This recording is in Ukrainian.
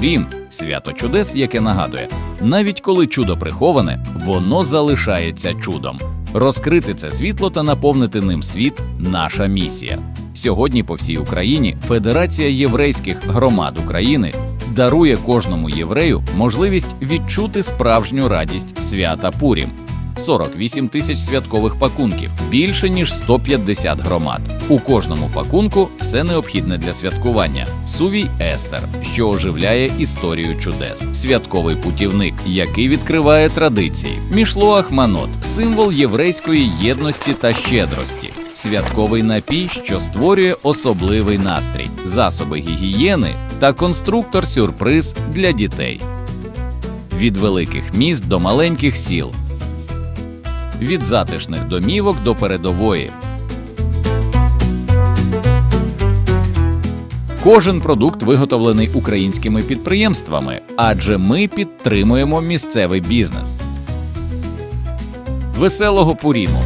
Пурім свято чудес, яке нагадує, навіть коли чудо приховане, воно залишається чудом. Розкрити це світло та наповнити ним світ наша місія. Сьогодні по всій Україні Федерація єврейських громад України дарує кожному єврею можливість відчути справжню радість свята Пурім. 48 тисяч святкових пакунків, більше ніж 150 громад. У кожному пакунку все необхідне для святкування. Сувій Естер, що оживляє історію чудес, святковий путівник, який відкриває традиції, Мішлоах Манот, символ єврейської єдності та щедрості, святковий напій, що створює особливий настрій, засоби гігієни та конструктор сюрприз для дітей. Від великих міст до маленьких сіл від затишних домівок до передової. Кожен продукт виготовлений українськими підприємствами, адже ми підтримуємо місцевий бізнес. Веселого Пуріму!